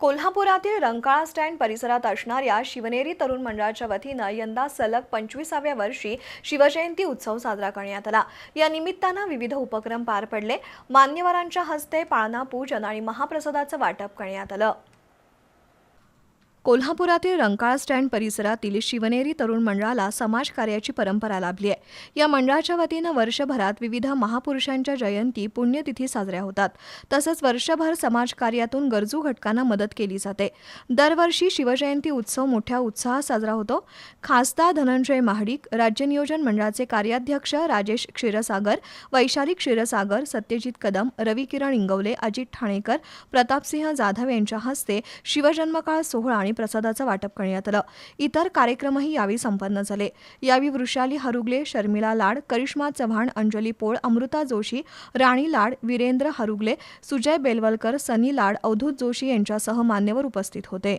कोल्हापुरातील रंकाळा स्टँड परिसरात असणाऱ्या शिवनेरी तरुण मंडळाच्या वतीनं यंदा सलग पंचवीसाव्या वर्षी शिवजयंती उत्सव साजरा करण्यात आला. या निमित्तानं विविध उपक्रम पार पडले. मान्यवरांच्या हस्ते पाळणा पूजन आणि महाप्रसादाचं वाटप करण्यात आलं. कोल्हापुरातील रंकाळा स्टँड परिसरातील शिवनेरी तरुण मंडळाला समाजकार्याची परंपरा लाभली आहे. या मंडळाच्या वतीनं वर्षभरात विविध महापुरुषांच्या जयंती पुण्यतिथी साजऱ्या होतात. तसंच वर्षभर समाजकार्यातून गरजू घटकांना मदत केली जाते. दरवर्षी शिवजयंती उत्सव मोठ्या उत्साहात साजरा होतो. खासदार धनंजय महाडिक राज्य नियोजन मंडळाचे कार्याध्यक्ष राजेश क्षीरसागर वैशाली क्षीरसागर सत्यजित कदम रविकिरण इंगवले अजित ठाणेकर प्रतापसिंह जाधव यांच्या हस्ते शिवजन्मकाळ सोहळा आणि प्रसादाचं वाटप करण्यात आलं. इतर कार्यक्रमही यावेळी संपन्न झाले. यावेळी वृषाली हरुगले शर्मिला लाड करिश्मा चव्हाण अंजली पोळ अमृता जोशी राणी लाड वीरेंद्र हरुगले सुजय बेलवलकर सनी लाड अवधूत जोशी यांच्यासह मान्यवर उपस्थित होते.